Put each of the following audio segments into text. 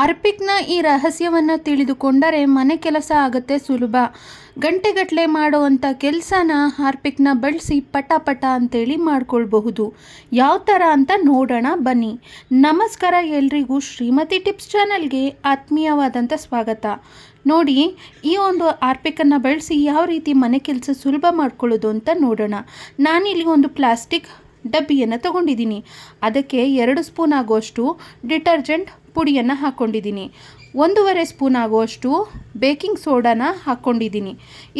ಆರ್ಪಿಕ್ನ ಈ ರಹಸ್ಯವನ್ನು ತಿಳಿದುಕೊಂಡರೆ ಮನೆ ಕೆಲಸ ಆಗುತ್ತೆ ಸುಲಭ. ಗಂಟೆಗಟ್ಟಲೆ ಮಾಡುವಂಥ ಕೆಲಸನ ಹಾರ್ಪಿಕ್ನ ಬಳಸಿ ಪಟ ಪಟ ಅಂತೇಳಿ ಮಾಡ್ಕೊಳ್ಬಹುದು. ಯಾವ ಥರ ಅಂತ ನೋಡೋಣ ಬನ್ನಿ. ನಮಸ್ಕಾರ ಎಲ್ರಿಗೂ ಶ್ರೀಮತಿ ಟಿಪ್ಸ್ ಚಾನಲ್ಗೆ ಆತ್ಮೀಯವಾದಂಥ ಸ್ವಾಗತ. ನೋಡಿ, ಈ ಒಂದು ಆರ್ಪಿಕನ್ನು ಬಳಸಿ ಯಾವ ರೀತಿ ಮನೆ ಕೆಲಸ ಸುಲಭ ಮಾಡ್ಕೊಳ್ಳೋದು ಅಂತ ನೋಡೋಣ. ನಾನಿಲ್ಲಿ ಒಂದು ಪ್ಲಾಸ್ಟಿಕ್ ಡಬ್ಬಿಯನ್ನು ತಗೊಂಡಿದ್ದೀನಿ. ಅದಕ್ಕೆ ಎರಡು ಸ್ಪೂನ್ ಆಗೋಷ್ಟು ಡಿಟರ್ಜೆಂಟ್ ಪುಡಿಯನ್ನು ಹಾಕ್ಕೊಂಡಿದ್ದೀನಿ ಒಂದೂವರೆ ಸ್ಪೂನ್ ಆಗುವಷ್ಟು ಬೇಕಿಂಗ್ ಸೋಡಾನ ಹಾಕ್ಕೊಂಡಿದ್ದೀನಿ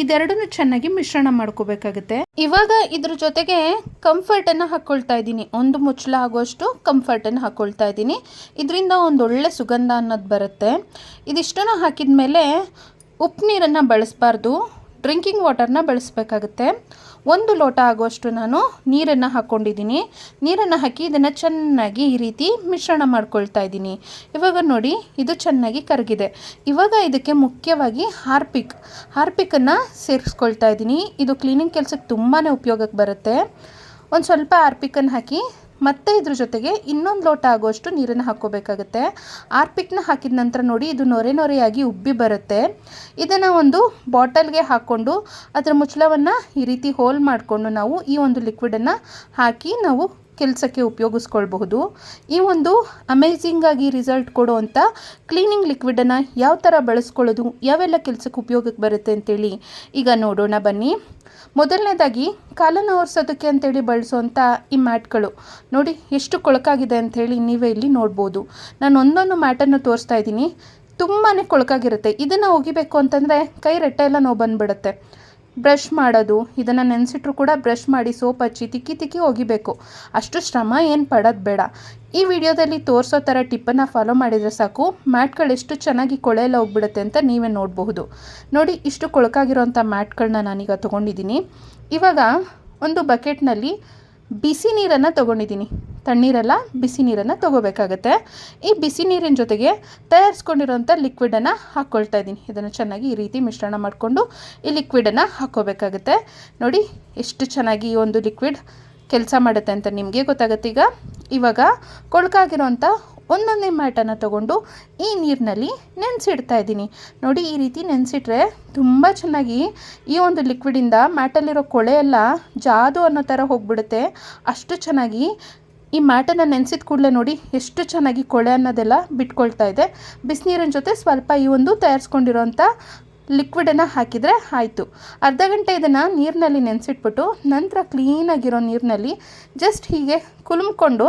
ಇದೆರಡನ್ನು ಚೆನ್ನಾಗಿ ಮಿಶ್ರಣ ಮಾಡ್ಕೋಬೇಕಾಗುತ್ತೆ. ಇವಾಗ ಇದ್ರ ಜೊತೆಗೆ ಕಂಫರ್ಟನ್ನು ಹಾಕ್ಕೊಳ್ತಾ ಇದ್ದೀನಿ. ಒಂದು ಮುಚ್ಚಳ ಆಗುವಷ್ಟು ಕಂಫರ್ಟನ್ನು ಹಾಕ್ಕೊಳ್ತಾ ಇದ್ದೀನಿ. ಇದರಿಂದ ಒಂದು ಒಳ್ಳೆ ಸುಗಂಧ ಅನ್ನೋದು ಬರುತ್ತೆ. ಇದಿಷ್ಟನ್ನು ಹಾಕಿದ ಮೇಲೆ ಉಪ್ಪು ನೀರನ್ನು ಬಳಸಬಾರ್ದು. ಡ್ರಿಂಕಿಂಗ್ ವಾಟರ್ನ ಬಳಸಬೇಕಾಗುತ್ತೆ. ಒಂದು ಲೋಟ ಆಗುವಷ್ಟು ನಾನು ನೀರನ್ನು ಹಾಕ್ಕೊಂಡಿದ್ದೀನಿ. ನೀರನ್ನು ಹಾಕಿ ಇದನ್ನು ಚೆನ್ನಾಗಿ ಈ ರೀತಿ ಮಿಶ್ರಣ ಮಾಡ್ಕೊಳ್ತಾ ಇದ್ದೀನಿ. ಇವಾಗ ನೋಡಿ, ಇದು ಚೆನ್ನಾಗಿ ಕರಗಿದೆ. ಇವಾಗ ಇದಕ್ಕೆ ಮುಖ್ಯವಾಗಿ ಹಾರ್ಪಿಕ್. ಹಾರ್ಪಿಕನ್ನು ಸೇರಿಸ್ಕೊಳ್ತಾ ಇದ್ದೀನಿ. ಇದು ಕ್ಲೀನಿಂಗ್ ಕೆಲಸಕ್ಕೆ ತುಂಬಾ ಉಪಯೋಗಕ್ಕೆ ಬರುತ್ತೆ. ಒಂದು ಸ್ವಲ್ಪ ಹಾರ್ಪಿಕನ್ನು ಹಾಕಿ ಮತ್ತೆ ಇದ್ರ ಜೊತೆಗೆ ಇನ್ನೊಂದು ಲೋಟ ಆಗುವಷ್ಟು ನೀರನ್ನು ಹಾಕ್ಕೋಬೇಕಾಗುತ್ತೆ. ಆರ್ಪಿಕ್ನ ಹಾಕಿದ ನಂತರ ನೋಡಿ, ಇದು ನೊರೆ ನೊರೆಯಾಗಿ ಉಬ್ಬಿ ಬರುತ್ತೆ. ಇದನ್ನು ಒಂದು ಬಾಟಲ್ಗೆ ಹಾಕ್ಕೊಂಡು ಅದರ ಮುಚ್ಚಳವನ್ನು ಈ ರೀತಿ ಹೋಲ್ ಮಾಡಿಕೊಂಡು ನಾವು ಈ ಒಂದು ಲಿಕ್ವಿಡನ್ನು ಹಾಕಿ ನಾವು ಕೆಲಸಕ್ಕೆ ಉಪಯೋಗಿಸ್ಕೊಳ್ಬಹುದು. ಈ ಒಂದು ಅಮೇಝಿಂಗ್ ಆಗಿ ರಿಸಲ್ಟ್ ಕೊಡುವಂಥ ಕ್ಲೀನಿಂಗ್ ಲಿಕ್ವಿಡನ್ನು ಯಾವ ಥರ ಬಳಸ್ಕೊಳ್ಳೋದು, ಯಾವೆಲ್ಲ ಕೆಲಸಕ್ಕೆ ಉಪಯೋಗಕ್ಕೆ ಬರುತ್ತೆ ಅಂತೇಳಿ ಈಗ ನೋಡೋಣ ಬನ್ನಿ. ಮೊದಲನೇದಾಗಿ ಕಾಲನ್ನು ಒರೆಸೋದಕ್ಕೆ ಅಂತೇಳಿ ಬಳಸುವಂಥ ಈ ಮ್ಯಾಟ್ಗಳು. ನೋಡಿ, ಎಷ್ಟು ಕೊಳಕಾಗಿದೆ ಅಂಥೇಳಿ ನೀವೇ ಇಲ್ಲಿ ನೋಡ್ಬೋದು. ನಾನು ಒಂದೊಂದು ಮ್ಯಾಟನ್ನು ತೋರಿಸ್ತಾ ಇದ್ದೀನಿ. ತುಂಬಾ ಕೊಳಕಾಗಿರುತ್ತೆ. ಇದನ್ನು ಒಗಿಬೇಕು ಅಂತಂದರೆ ಕೈ ರೆಟ್ಟೆ ಎಲ್ಲ ನೋವು ಬಂದುಬಿಡುತ್ತೆ. ಬ್ರಷ್ ಮಾಡೋದು, ಇದನ್ನು ನೆನೆಸಿಟ್ರು ಕೂಡ ಬ್ರಷ್ ಮಾಡಿ ಸೋಪ್ ಹಚ್ಚಿ ತಿಕ್ಕಿ ತಿಕ್ಕಿ ಒಗಿಬೇಕು. ಅಷ್ಟು ಶ್ರಮ ಏನು ಪಡೋದು ಬೇಡ. ಈ ವಿಡಿಯೋದಲ್ಲಿ ತೋರಿಸೋ ಥರ ಟಿಪ್ಪನ್ನು ಫಾಲೋ ಮಾಡಿದರೆ ಸಾಕು. ಮ್ಯಾಟ್ಗಳು ಎಷ್ಟು ಚೆನ್ನಾಗಿ ಕೊಳೆಯೆಲ್ಲ ಹೋಗ್ಬಿಡುತ್ತೆ ಅಂತ ನೀವೇ ನೋಡಬಹುದು. ನೋಡಿ, ಇಷ್ಟು ಕೊಳಕಾಗಿರೋಂಥ ಮ್ಯಾಟ್ಗಳನ್ನ ನಾನೀಗ ತೊಗೊಂಡಿದ್ದೀನಿ. ಇವಾಗ ಒಂದು ಬಕೆಟ್ನಲ್ಲಿ ಬಿಸಿ ನೀರನ್ನು ತೊಗೊಂಡಿದ್ದೀನಿ. ತಣ್ಣೀರೆಲ್ಲ, ಬಿಸಿ ನೀರನ್ನು ತೊಗೋಬೇಕಾಗತ್ತೆ. ಈ ಬಿಸಿ ನೀರಿನ ಜೊತೆಗೆ ತಯಾರಿಸ್ಕೊಂಡಿರೋಂಥ ಲಿಕ್ವಿಡನ್ನು ಹಾಕ್ಕೊಳ್ತಾ ಇದ್ದೀನಿ. ಇದನ್ನು ಚೆನ್ನಾಗಿ ಈ ರೀತಿ ಮಿಶ್ರಣ ಮಾಡಿಕೊಂಡು ಈ ಲಿಕ್ವಿಡನ್ನು ಹಾಕ್ಕೋಬೇಕಾಗತ್ತೆ ನೋಡಿ, ಎಷ್ಟು ಚೆನ್ನಾಗಿ ಈ ಒಂದು ಲಿಕ್ವಿಡ್ ಕೆಲಸ ಮಾಡುತ್ತೆ ಅಂತ ನಿಮಗೆ ಗೊತ್ತಾಗುತ್ತೆ. ಈಗ ಇವಾಗ ಕೊಳಕಾಗಿರೋಂಥ ಒಂದೊಂದೇ ಮ್ಯಾಟನ್ನು ತಗೊಂಡು ಈ ನೀರಿನಲ್ಲಿ ನೆನೆಸಿಡ್ತಾ ಇದ್ದೀನಿ. ನೋಡಿ, ಈ ರೀತಿ ನೆನೆಸಿಟ್ರೆ ತುಂಬ ಚೆನ್ನಾಗಿ ಈ ಒಂದು ಲಿಕ್ವಿಡಿಂದ ಮ್ಯಾಟಲ್ಲಿರೋ ಕೊಳೆ ಎಲ್ಲ ಜಾದು ಅನ್ನೋ ಥರ ಹೋಗ್ಬಿಡುತ್ತೆ. ಅಷ್ಟು ಚೆನ್ನಾಗಿ ಈ ಮ್ಯಾಟನ್ನು ನೆನೆಸಿದ ಕೂಡಲೇ ನೋಡಿ ಎಷ್ಟು ಚೆನ್ನಾಗಿ ಕೊಳೆ ಅನ್ನೋದೆಲ್ಲ ಬಿಟ್ಕೊಳ್ತಾ ಇದೆ. ಬಿಸಿನೀರಿನ ಜೊತೆ ಸ್ವಲ್ಪ ಈ ಒಂದು ತಯಾರಿಸ್ಕೊಂಡಿರೋಂಥ ಲಿಕ್ವಿಡನ್ನು ಹಾಕಿದರೆ ಆಯಿತು. ಅರ್ಧ ಗಂಟೆ ಇದನ್ನು ನೀರಿನಲ್ಲಿ ನೆನೆಸಿಟ್ಬಿಟ್ಟು ನಂತರ ಕ್ಲೀನಾಗಿರೋ ನೀರಿನಲ್ಲಿ ಜಸ್ಟ್ ಹೀಗೆ ಕುಲುಮ್ಕೊಂಡು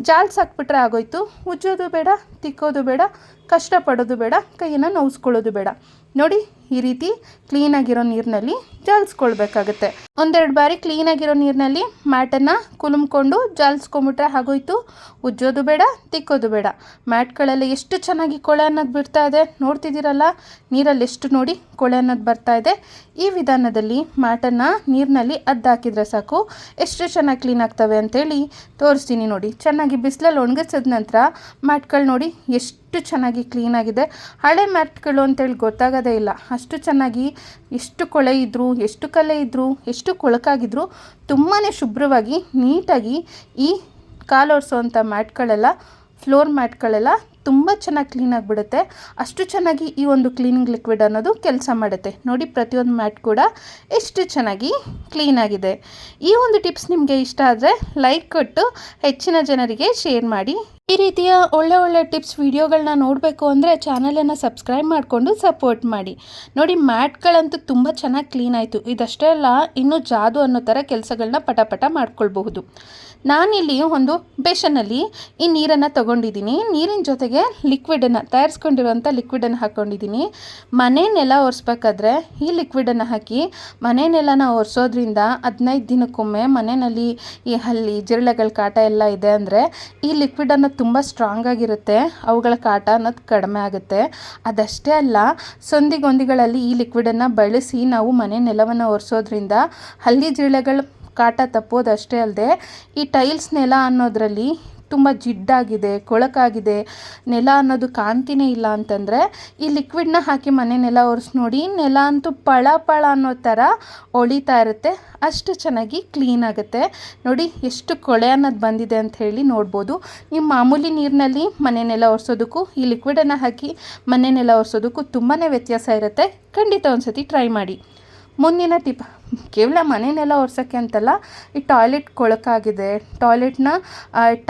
ಜಾಲ್ಸ್ ಹಾಕ್ಬಿಟ್ರೆ ಆಗೋಯ್ತು. ಉಜ್ಜೋದು ಬೇಡ, ತಿಕ್ಕೋದು ಬೇಡ, ಕಷ್ಟಪಡೋದು ಬೇಡ, ಕೈಯನ್ನು ನೋವಿಸ್ಕೊಳ್ಳೋದು ಬೇಡ. ನೋಡಿ ಈ ರೀತಿ ಕ್ಲೀನಾಗಿರೋ ನೀರಿನಲ್ಲಿ ಜಾಲಿಸ್ಕೊಳ್ಬೇಕಾಗತ್ತೆ. ಒಂದೆರಡು ಬಾರಿ ಕ್ಲೀನಾಗಿರೋ ನೀರಿನಲ್ಲಿ ಮ್ಯಾಟನ್ನು ಕುಲುಮ್ಕೊಂಡು ಜಾಲಿಸ್ಕೊಂಬಿಟ್ರೆ ಆಗೋಯ್ತು. ಉಜ್ಜೋದು ಬೇಡ, ತಿಕ್ಕೋದು ಬೇಡ. ಮ್ಯಾಟ್ಗಳೆಲ್ಲ ಎಷ್ಟು ಚೆನ್ನಾಗಿ ಕೊಳೆ ಅನ್ನೋದು ಬಿಡ್ತಾ ಇದೆ, ನೋಡ್ತಿದ್ದೀರಲ್ಲ? ನೀರಲ್ಲಿ ಎಷ್ಟು ನೋಡಿ ಕೊಳೆ ಅನ್ನೋದು ಬರ್ತಾ ಇದೆ. ಈ ವಿಧಾನದಲ್ಲಿ ಮ್ಯಾಟನ್ನು ನೀರಿನಲ್ಲಿ ಅದ್ದಾಕಿದ್ರೆ ಸಾಕು. ಎಷ್ಟು ಚೆನ್ನಾಗಿ ಕ್ಲೀನ್ ಆಗ್ತವೆ ಅಂತೇಳಿ ತೋರಿಸ್ತೀನಿ ನೋಡಿ. ಚೆನ್ನಾಗಿ ಬಿಸಿಲಲ್ಲಿ ಒಣಗಿಸಿದ ನಂತರ ಮ್ಯಾಟ್ಗಳು ನೋಡಿ ಎಷ್ಟು ಚೆನ್ನಾಗಿ ಕ್ಲೀನಾಗಿದೆ ಹಳೆ ಮ್ಯಾಟ್ಗಳು ಅಂತೇಳಿ ಗೊತ್ತಾಗೋದೇ ಇಲ್ಲ. ಅಷ್ಟು ಚೆನ್ನಾಗಿ ಎಷ್ಟು ಕೊಳೆ ಇದ್ದರೂ ಎಷ್ಟು ಕಲೆ ಇದ್ದರೂ ಎಷ್ಟು ಕೊಳಕಾಗಿದ್ದರೂ ತುಂಬಾ ಶುಭ್ರವಾಗಿ ನೀಟಾಗಿ ಈ ಕಾಲೊರೆಸೋವಂಥ ಮ್ಯಾಟ್ಗಳೆಲ್ಲ, ಫ್ಲೋರ್ ಮ್ಯಾಟ್ಗಳೆಲ್ಲ ತುಂಬ ಚೆನ್ನಾಗಿ ಕ್ಲೀನ್ ಆಗಿಬಿಡುತ್ತೆ. ಅಷ್ಟು ಚೆನ್ನಾಗಿ ಈ ಒಂದು ಕ್ಲೀನಿಂಗ್ ಲಿಕ್ವಿಡ್ ಅನ್ನೋದು ಕೆಲಸ ಮಾಡುತ್ತೆ. ನೋಡಿ, ಪ್ರತಿಯೊಂದು ಮ್ಯಾಟ್ ಕೂಡ ಎಷ್ಟು ಚೆನ್ನಾಗಿ ಕ್ಲೀನಾಗಿದೆ ಈ ಒಂದು ಟಿಪ್ಸ್ ನಿಮಗೆ ಇಷ್ಟ ಆದರೆ ಲೈಕ್ ಕೊಟ್ಟು ಹೆಚ್ಚಿನ ಜನರಿಗೆ ಶೇರ್ ಮಾಡಿ. ಈ ರೀತಿಯ ಒಳ್ಳೆ ಒಳ್ಳೆ ಟಿಪ್ಸ್ ವೀಡಿಯೋಗಳನ್ನ ನೋಡಬೇಕು ಅಂದರೆ ಚಾನಲನ್ನು ಸಬ್ಸ್ಕ್ರೈಬ್ ಮಾಡಿಕೊಂಡು ಸಪೋರ್ಟ್ ಮಾಡಿ. ನೋಡಿ, ಮ್ಯಾಟ್ಗಳಂತೂ ತುಂಬ ಚೆನ್ನಾಗಿ ಕ್ಲೀನ್ ಆಯಿತು. ಇದಷ್ಟೇ ಅಲ್ಲ, ಇನ್ನೂ ಜಾದು ಅನ್ನೋ ಥರ ಕೆಲಸಗಳನ್ನ ಪಟಪಟ ಪಟ ಮಾಡ್ಕೊಳ್ಬಹುದು. ನಾನಿಲ್ಲಿ ಒಂದು ಬೇಷನಲ್ಲಿ ಈ ನೀರನ್ನು ತಗೊಂಡಿದ್ದೀನಿ. ನೀರಿನ ಜೊತೆಗೆ ಲಿಕ್ವಿಡನ್ನು, ತಯಾರಿಸ್ಕೊಂಡಿರುವಂಥ ಲಿಕ್ವಿಡನ್ನು ಹಾಕ್ಕೊಂಡಿದ್ದೀನಿ. ಮನೆ ನೆಲ ಒರೆಸ್ಬೇಕಾದ್ರೆ ಈ ಲಿಕ್ವಿಡನ್ನು ಹಾಕಿ, ಮನೆ ನೆಲನ ಒರೆಸೋದ್ರಿಂದ ಹದಿನೈದು ದಿನಕ್ಕೊಮ್ಮೆ ಮನೆಯಲ್ಲಿ ಈ ಹಲ್ಲಿ, ಜಿರಳೆಗಳ ಕಾಟ ಎಲ್ಲ ಇದೆ ಅಂದರೆ ಈ ಲಿಕ್ವಿಡನ್ನು ತುಂಬ ಸ್ಟ್ರಾಂಗ್ ಆಗಿರುತ್ತೆ. ಅವುಗಳ ಕಾಟ ಅನ್ನೋದು ಕಡಿಮೆ ಆಗುತ್ತೆ. ಅದಷ್ಟೇ ಅಲ್ಲ, ಸಂದಿಗೊಂದಿಗಳಲ್ಲಿ ಈ ಲಿಕ್ವಿಡನ್ನು ಬಳಸಿ ನಾವು ಮನೆ ನೆಲವನ್ನು ಒರೆಸೋದ್ರಿಂದ ಹಲ್ಲಿ ಜಿರಳೆಗಳ ಕಾಟ ತಪ್ಪೋದಷ್ಟೇ ಅಲ್ಲದೆ ಈ ಟೈಲ್ಸ್ ನೆಲ ಅನ್ನೋದರಲ್ಲಿ ತುಂಬ ಜಿಡ್ಡಾಗಿದೆ, ಕೊಳಕಾಗಿದೆ, ನೆಲ ಅನ್ನೋದು ಕಾಂತಿನೇ ಇಲ್ಲ ಅಂತಂದರೆ ಈ ಲಿಕ್ವಿಡ್ನ ಹಾಕಿ ಮನೆ ನೆಲ ಒರೆಸಿ ನೋಡಿ ನೆಲ ಅಂತೂ ಪಳ ಪಳ ಅನ್ನೋ ಥರ ಒಳಿತಾ ಇರುತ್ತೆ. ಅಷ್ಟು ಚೆನ್ನಾಗಿ ಕ್ಲೀನ್ ಆಗುತ್ತೆ. ನೋಡಿ ಎಷ್ಟು ಕೊಳೆ ಅನ್ನೋದು ಬಂದಿದೆ ಅಂತ ಹೇಳಿ ನೋಡ್ಬೋದು. ನೀವು ಮಾಮೂಲಿ ನೀರಿನಲ್ಲಿ ಮನೆ ನೆಲ ಒರೆಸೋದಕ್ಕೂ, ಈ ಲಿಕ್ವಿಡನ್ನು ಹಾಕಿ ಮನೆ ನೆಲ ಒರೆಸೋದಕ್ಕೂ ತುಂಬಾ ವ್ಯತ್ಯಾಸ ಇರುತ್ತೆ. ಖಂಡಿತ ಒಂದು ಸತಿ ಟ್ರೈ ಮಾಡಿ. ಮುಂದಿನ ಟಿಪ್ ಕೇವಲ ಮನೆಯನ್ನೆಲ್ಲ ಒರೆಸೋಕ್ಕೆ ಅಂತಲ್ಲ, ಈ ಟಾಯ್ಲೆಟ್ ಕೊಳಕಾಗಿದೆ. ಟಾಯ್ಲೆಟ್ನ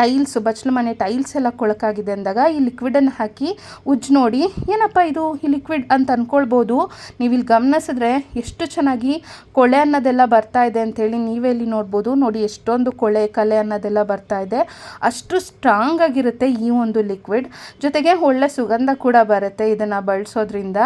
ಟೈಲ್ಸ್, ಬಚ್ಚಲ ಮನೆ ಟೈಲ್ಸ್ ಎಲ್ಲ ಕೊಳಕಾಗಿದೆ ಅಂದಾಗ ಈ ಲಿಕ್ವಿಡನ್ನು ಹಾಕಿ ಉಜ್ಜು ನೋಡಿ, ಏನಪ್ಪ ಇದು, ಈ ಲಿಕ್ವಿಡ್ ಅಂತ ಅಂದ್ಕೊಳ್ಬೋದು ನೀವು ಇಲ್ಲಿ ಗಮನಿಸಿದ್ರೆ ಎಷ್ಟು ಚೆನ್ನಾಗಿ ಕೊಳೆ ಅನ್ನೋದೆಲ್ಲ ಬರ್ತಾ ಇದೆ ಅಂತೇಳಿ ನೀವೇ ಇಲ್ಲಿ ನೋಡ್ಬೋದು. ನೋಡಿ, ಎಷ್ಟೊಂದು ಕೊಳೆ ಕಲೆ ಅನ್ನೋದೆಲ್ಲ ಬರ್ತಾ ಇದೆ. ಅಷ್ಟು ಸ್ಟ್ರಾಂಗ್ ಆಗಿರುತ್ತೆ ಈ ಒಂದು ಲಿಕ್ವಿಡ್ ಜೊತೆಗೆ ಒಳ್ಳೆ ಸುಗಂಧ ಕೂಡ ಬರುತ್ತೆ ಇದನ್ನು ಬಳಸೋದ್ರಿಂದ.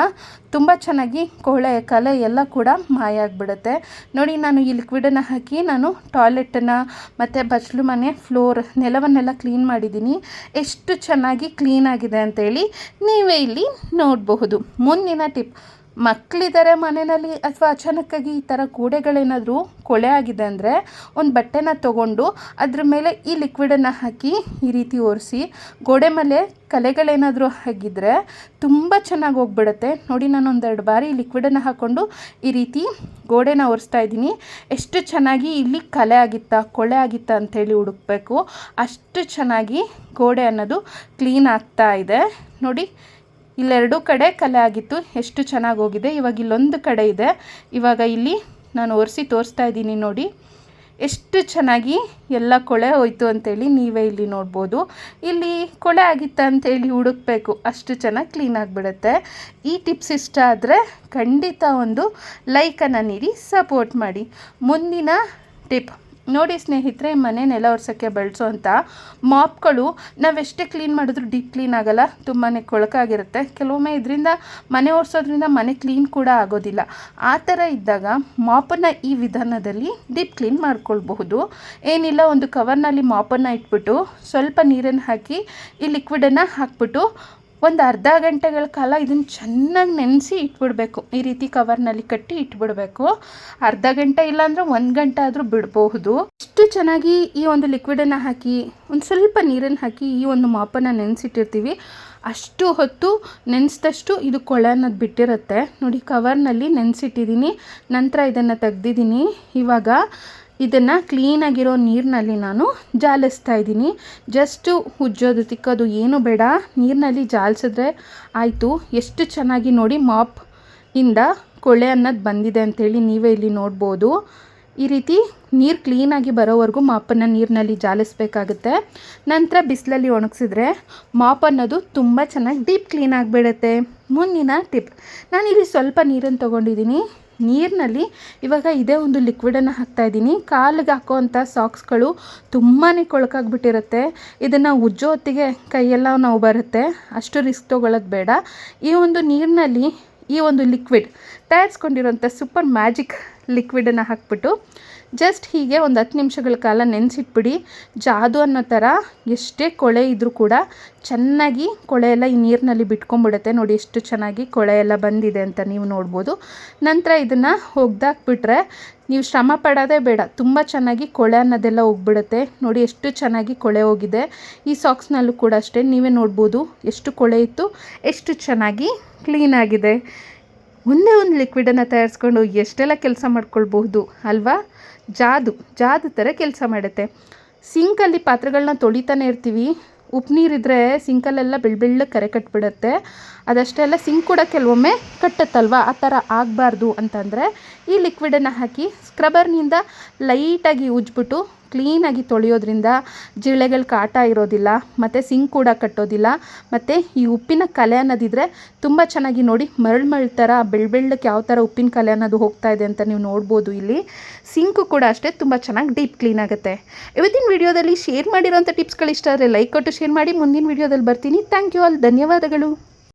ತುಂಬ ಚೆನ್ನಾಗಿ ಕೊಳೆ ಕಲೆ ಎಲ್ಲ ಕೂಡ ಮಾಯ ಆಗಿಬಿಡುತ್ತೆ ನೋಡಿ, ನಾನು ಈ ಲಿಕ್ವಿಡನ್ನು ಹಾಕಿ ನಾನು ಟಾಯ್ಲೆಟನ್ನು ಮತ್ತು ಬಚ್ಚಲು ಮನೆ ಫ್ಲೋರ್ ನೆಲವನ್ನೆಲ್ಲ ಕ್ಲೀನ್ ಮಾಡಿದ್ದೀನಿ. ಎಷ್ಟು ಚೆನ್ನಾಗಿ ಕ್ಲೀನ್ ಆಗಿದೆ ಅಂತೇಳಿ ನೀವೇ ಇಲ್ಲಿ ನೋಡಬಹುದು. ಮುಂದಿನ ಟಿಪ್ ಮಕ್ಕಳಿದ್ದಾರೆ ಮನೆಯಲ್ಲಿ ಅಥವಾ ಅಚಾನಕ್ಕಾಗಿ ಈ ಥರ ಗೋಡೆಗಳೇನಾದರೂ ಕೊಳೆ ಆಗಿದೆ ಅಂದರೆ ಒಂದು ಬಟ್ಟೆನ ತಗೊಂಡು ಅದ್ರ ಮೇಲೆ ಈ ಲಿಕ್ವಿಡನ್ನು ಹಾಕಿ ಈ ರೀತಿ ಒರೆಸಿ ಗೋಡೆ ಮೇಲೆ ಕಲೆಗಳೇನಾದರೂ ಆಗಿದ್ದರೆ ತುಂಬ ಚೆನ್ನಾಗಿ ಹೋಗ್ಬಿಡುತ್ತೆ. ನೋಡಿ ನಾನು ಒಂದೆರಡು ಬಾರಿ ಲಿಕ್ವಿಡನ್ನು ಹಾಕ್ಕೊಂಡು ಈ ರೀತಿ ಗೋಡೆನ ಒರೆಸ್ತಾ ಇದ್ದೀನಿ. ಎಷ್ಟು ಚೆನ್ನಾಗಿ ಇಲ್ಲಿ ಕಲೆ ಆಗಿತ್ತಾ, ಕೊಳೆ ಆಗಿತ್ತಾ ಅಂಥೇಳಿ ಹುಡುಕ್ಬೇಕು. ಅಷ್ಟು ಚೆನ್ನಾಗಿ ಗೋಡೆ ಅನ್ನೋದು ಕ್ಲೀನ್ ಆಗ್ತಾ ಇದೆ. ನೋಡಿ, ಇಲ್ಲೆರಡೂ ಕಡೆ ಕಲೆ ಆಗಿತ್ತು. ಎಷ್ಟು ಚೆನ್ನಾಗಿ ಹೋಗಿದೆ. ಇವಾಗ ಇಲ್ಲೊಂದು ಕಡೆ ಇದೆ. ಇವಾಗ ಇಲ್ಲಿ ನಾನು ಒರೆಸಿ ತೋರಿಸ್ತಾ ಇದ್ದೀನಿ ನೋಡಿ. ಎಷ್ಟು ಚೆನ್ನಾಗಿ ಎಲ್ಲ ಕೊಳೆ ಹೋಯ್ತು ಅಂತೇಳಿ ನೀವೇ ಇಲ್ಲಿ ನೋಡ್ಬೋದು. ಇಲ್ಲಿ ಕೊಳೆ ಆಗಿತ್ತ ಅಂತೇಳಿ ಹುಡುಕ್ಬೇಕು. ಅಷ್ಟು ಚೆನ್ನಾಗಿ ಕ್ಲೀನ್ ಆಗಿಬಿಡುತ್ತೆ. ಈ ಟಿಪ್ಸ್ ಇಷ್ಟ ಆದರೆ ಖಂಡಿತ ಒಂದು ಲೈಕನ್ನು ನೀಡಿ ಸಪೋರ್ಟ್ ಮಾಡಿ. ಮುಂದಿನ ಟಿಪ್ ನೋಡಿ ಸ್ನೇಹಿತರೆ, ಮನೆ ನೆಲ ಒರೆಸೋಕ್ಕೆ ಬಳಸೋವಂಥ ಮಾಪ್ಗಳು ನಾವೆಷ್ಟೇ ಕ್ಲೀನ್ ಮಾಡಿದ್ರು ಡೀಪ್ ಕ್ಲೀನ್ ಆಗೋಲ್ಲ ತುಂಬಾ ಕೊಳಕಾಗಿರುತ್ತೆ. ಕೆಲವೊಮ್ಮೆ ಇದರಿಂದ ಮನೆ ಒರೆಸೋದ್ರಿಂದ ಮನೆ ಕ್ಲೀನ್ ಕೂಡ ಆಗೋದಿಲ್ಲ. ಆ ಥರ ಇದ್ದಾಗ ಮಾಪನ್ನು ಈ ವಿಧಾನದಲ್ಲಿ ಡೀಪ್ ಕ್ಲೀನ್ ಮಾಡ್ಕೊಳ್ಬಹುದು. ಏನಿಲ್ಲ, ಒಂದು ಕವರ್ನಲ್ಲಿ ಮಾಪನ್ನು ಇಟ್ಬಿಟ್ಟು ಸ್ವಲ್ಪ ನೀರನ್ನು ಹಾಕಿ ಈ ಲಿಕ್ವಿಡನ್ನು ಹಾಕ್ಬಿಟ್ಟು ಒಂದು ಅರ್ಧ ಗಂಟೆಗಳ ಕಾಲ ಇದನ್ನು ಚೆನ್ನಾಗಿ ನೆನೆಸಿ ಇಟ್ಬಿಡಬೇಕು. ಈ ರೀತಿ ಕವರ್ನಲ್ಲಿ ಕಟ್ಟಿ ಇಟ್ಬಿಡಬೇಕು. ಅರ್ಧ ಗಂಟೆ ಇಲ್ಲಾಂದರೆ ಒಂದು ಗಂಟೆ ಆದರೂ ಬಿಡಬಹುದು. ಇಷ್ಟು ಚೆನ್ನಾಗಿ ಈ ಒಂದು ಲಿಕ್ವಿಡನ್ನು ಹಾಕಿ, ಒಂದು ಸ್ವಲ್ಪ ನೀರನ್ನು ಹಾಕಿ ಈ ಒಂದು ಮಾಪನ್ನು ನೆನೆಸಿಟ್ಟಿರ್ತೀವಿ. ಅಷ್ಟು ಹೊತ್ತು ನೆನೆಸಿದಷ್ಟು ಇದು ಕೊಳೆ ಅನ್ನೋದು ಬಿಟ್ಟಿರುತ್ತೆ. ನೋಡಿ ಕವರ್ನಲ್ಲಿ ನೆನೆಸಿಟ್ಟಿದ್ದೀನಿ ನಂತರ ಇದನ್ನು ತೆಗ್ದಿದ್ದೀನಿ ಇವಾಗ ಇದನ್ನು ಕ್ಲೀನಾಗಿರೋ ನೀರಿನಲ್ಲಿ ನಾನು ಜಾಲಿಸ್ತಾ ಇದ್ದೀನಿ. ಜಸ್ಟು ಉಜ್ಜೋದು ತಿಕ್ಕೋದು ಏನು ಬೇಡ. ನೀರಿನಲ್ಲಿ ಜಾಲಿಸಿದ್ರೆ ಆಯಿತು. ಎಷ್ಟು ಚೆನ್ನಾಗಿ ನೋಡಿ ಮಾಪ್ ಇಂದ ಕೊಳೆ ಅನ್ನೋದು ಬಂದಿದೆ ಅಂಥೇಳಿ ನೀವೇ ಇಲ್ಲಿ ನೋಡ್ಬೋದು. ಈ ರೀತಿ ನೀರು ಕ್ಲೀನಾಗಿ ಬರೋವರೆಗೂ ಮಾಪನ್ನು ನೀರಿನಲ್ಲಿ ಜಾಲಿಸ್ಬೇಕಾಗುತ್ತೆ. ನಂತರ ಬಿಸಿಲಲ್ಲಿ ಒಣಗಿಸಿದ್ರೆ ಮಾಪ್ ಅನ್ನೋದು ತುಂಬ ಚೆನ್ನಾಗಿ ಡೀಪ್ ಕ್ಲೀನ್ ಆಗಿಬಿಡುತ್ತೆ. ಮುಂದಿನ ಟಿಪ್ ನಾನಿಲ್ಲಿ ಸ್ವಲ್ಪ ನೀರನ್ನು ತೊಗೊಂಡಿದ್ದೀನಿ. ನೀರಿನಲ್ಲಿ ಇವಾಗ ಇದೇ ಒಂದು ಲಿಕ್ವಿಡನ್ನು ಹಾಕ್ತಾಯಿದ್ದೀನಿ ಕಾಲಿಗೆ ಹಾಕೋವಂಥ ಸಾಕ್ಸ್ಗಳು ತುಂಬಾ ಕೊಳಕಾಗ್ಬಿಟ್ಟಿರುತ್ತೆ. ಇದನ್ನು ಉಜ್ಜೋ ಹೊತ್ತಿಗೆ ಕೈಯೆಲ್ಲ ನಾವು ಬರುತ್ತೆ. ಅಷ್ಟು ರಿಸ್ಕ್ ತೊಗೊಳ್ಳೋದು ಬೇಡ. ಈ ಒಂದು ನೀರಿನಲ್ಲಿ ಈ ಒಂದು ಲಿಕ್ವಿಡ್ ತಯಾರಿಸ್ಕೊಂಡಿರೋಂಥ ಸೂಪರ್ ಮ್ಯಾಜಿಕ್ ಲಿಕ್ವಿಡನ್ನು ಹಾಕ್ಬಿಟ್ಟು ಜಸ್ಟ್ ಹೀಗೆ ಒಂದು ಹತ್ತು ನಿಮಿಷಗಳ ಕಾಲ ನೆನೆಸಿಟ್ಬಿಡಿ. ಜಾದು ಅನ್ನೋ ಥರ ಎಷ್ಟೇ ಕೊಳೆ ಇದ್ದರೂ ಕೂಡ ಚೆನ್ನಾಗಿ ಕೊಳೆ ಎಲ್ಲ ಈ ನೀರಿನಲ್ಲಿ ಬಿಟ್ಕೊಂಡ್ಬಿಡುತ್ತೆ. ನೋಡಿ ಎಷ್ಟು ಚೆನ್ನಾಗಿ ಕೊಳೆ ಎಲ್ಲ ಬಂದಿದೆ ಅಂತ ನೀವು ನೋಡ್ಬೋದು. ನಂತರ ಇದನ್ನು ಒಗ್ದಾಕ್ಬಿಟ್ರೆ ನೀವು ಶ್ರಮ ಪಡೋದೇ ಬೇಡ. ತುಂಬ ಚೆನ್ನಾಗಿ ಕೊಳೆ ಅನ್ನೋದೆಲ್ಲ ಹೋಗ್ಬಿಡುತ್ತೆ ನೋಡಿ ಎಷ್ಟು ಚೆನ್ನಾಗಿ ಕೊಳೆ ಹೋಗಿದೆ. ಈ ಸಾಕ್ಸ್ನಲ್ಲೂ ಕೂಡ ಅಷ್ಟೇ. ನೀವೇ ನೋಡ್ಬೋದು ಎಷ್ಟು ಕೊಳೆ ಇತ್ತು. ಎಷ್ಟು ಚೆನ್ನಾಗಿ ಕ್ಲೀನ್ ಆಗಿದೆ. ಒಂದೇ ಒಂದು ಲಿಕ್ವಿಡನ್ನು ತಯಾರಿಸ್ಕೊಂಡು ಎಷ್ಟೆಲ್ಲ ಕೆಲಸ ಮಾಡ್ಕೊಳ್ಬಹುದು, ಅಲ್ವಾ? ಜಾದು ಜಾದು ಥರ ಕೆಲಸ ಮಾಡುತ್ತೆ. ಸಿಂಕಲ್ಲಿ ಪಾತ್ರೆಗಳನ್ನ ತೊಳಿತಾನೆ ಇರ್ತೀವಿ. ಉಪ್ಪು ನೀರಿದ್ರೆ ಸಿಂಕಲ್ಲೆಲ್ಲ ಬೆಳ್ಬೆಳ್ಳ ಬೆಳ್ಳ ಕರೆ ಕಟ್ಬಿಡುತ್ತೆ. ಅದಷ್ಟೇ ಅಲ್ಲ ಸಿಂಕ್ ಕೂಡ ಕೆಲವೊಮ್ಮೆ ಕಟ್ಟುತ್ತಲ್ವ? ಆ ಥರ ಆಗಬಾರ್ದು ಅಂತಂದರೆ ಈ ಲಿಕ್ವಿಡನ್ನು ಹಾಕಿ ಸ್ಕ್ರಬರ್ನಿಂದ ಲೈಟಾಗಿ ಉಜ್ಬಿಟ್ಟು ಕ್ಲೀನಾಗಿ ತೊಳೆಯೋದ್ರಿಂದ ಜಿರಳೆಗಳ ಕಾಟ ಇರೋದಿಲ್ಲ, ಮತ್ತು ಸಿಂಕ್ ಕೂಡ ಕಟ್ಟೋದಿಲ್ಲ, ಮತ್ತು ಈ ಉಪ್ಪಿನ ಕಲೆ ಅನ್ನೋದಿದ್ರೆ ತುಂಬ ಚೆನ್ನಾಗಿ ನೋಡಿ ಮರಳು ಮರಳು ಥರ ಬೆಳ್ಳ ಬೆಳ್ಳಕ್ಕೆ ಯಾವ ಥರ ಉಪ್ಪಿನ ಕಲೆ ಅನ್ನೋದು ಹೋಗ್ತಾ ಇದೆ ಅಂತ ನೀವು ನೋಡ್ಬೋದು ಇಲ್ಲಿ. ಸಿಂಕು ಕೂಡ ಅಷ್ಟೇ ತುಂಬ ಚೆನ್ನಾಗಿ ಡೀಪ್ ಕ್ಲೀನ್ ಆಗುತ್ತೆ. ಇವತ್ತಿನ ವಿಡಿಯೋದಲ್ಲಿ ಶೇರ್ ಮಾಡಿರೋಂಥ ಟಿಪ್ಸ್ಗಳು ಇಷ್ಟ ಆದರೆ ಲೈಕ್ ಕೊಟ್ಟು ಶೇರ್ ಮಾಡಿ. ಮುಂದಿನ ವಿಡಿಯೋದಲ್ಲಿ ಬರ್ತೀನಿ. Thank you all. ಧನ್ಯವಾದಗಳು.